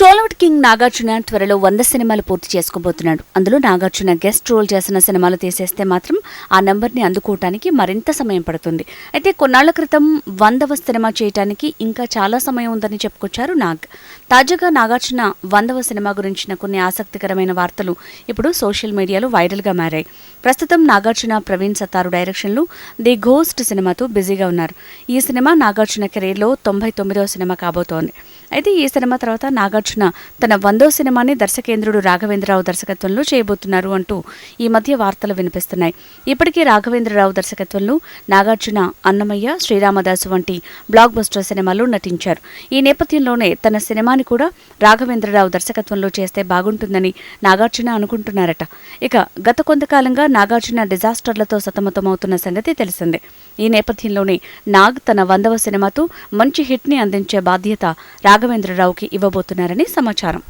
Tollywood king Nagarjuna త్వరలో వంద సినిమాలు పూర్తి చేసుకోబోతున్నాడు. అందులో నాగార్జున గెస్ట్ రోల్ చేసిన సినిమాలు తీసేస్తే మాత్రం ఆ నెంబర్ని అందుకోవటానికి మరింత సమయం పడుతుంది. అయితే కొన్నాళ్ళ క్రితం వందవ సినిమా చేయటానికి ఇంకా చాలా సమయం ఉందని చెప్పుకొచ్చారు నాగ్. తాజాగా నాగార్జున వందవ సినిమా గురించిన కొన్ని ఆసక్తికరమైన వార్తలు ఇప్పుడు సోషల్ మీడియాలో వైరల్గా మారాయి. ప్రస్తుతం నాగార్జున ప్రవీణ్ సత్తారు డైరెక్షన్లో ది ఘోస్ట్ సినిమాతో బిజీగా ఉన్నారు. ఈ సినిమా నాగార్జున కెరీర్లో తొంభై తొమ్మిదవ సినిమా కాబోతోంది. అయితే ఈ సినిమా తర్వాత నాగార్జున తన వందో సినిమాని దర్శకేంద్రుడు రాఘవేంద్రరావు దర్శకత్వంలో చేయబోతున్నారు అంటూ ఈ మధ్య వార్తలు వినిపిస్తున్నాయి. ఇప్పటికే రాఘవేంద్రరావు దర్శకత్వంలో నాగార్జున అన్నమయ్య శ్రీరామదాసు వంటి బ్లాక్ బస్టర్ సినిమాలు నటించారు. ఈ నేపథ్యంలోనే తన సినిమాని కూడా రాఘవేంద్రరావు దర్శకత్వంలో చేస్తే బాగుంటుందని నాగార్జున అనుకుంటున్నారట. ఇక గత కొంతకాలంగా నాగార్జున డిజాస్టర్లతో సతమతమవుతున్న సంగతి తెలిసిందే. ఈ నేపథ్యంలోనే నాగ్ తన వందవ సినిమాతో మంచి హిట్ని అందించే బాధ్యత రాఘవేంద్రరావుకి ఇవ్వబోతున్నారని సమాచారం.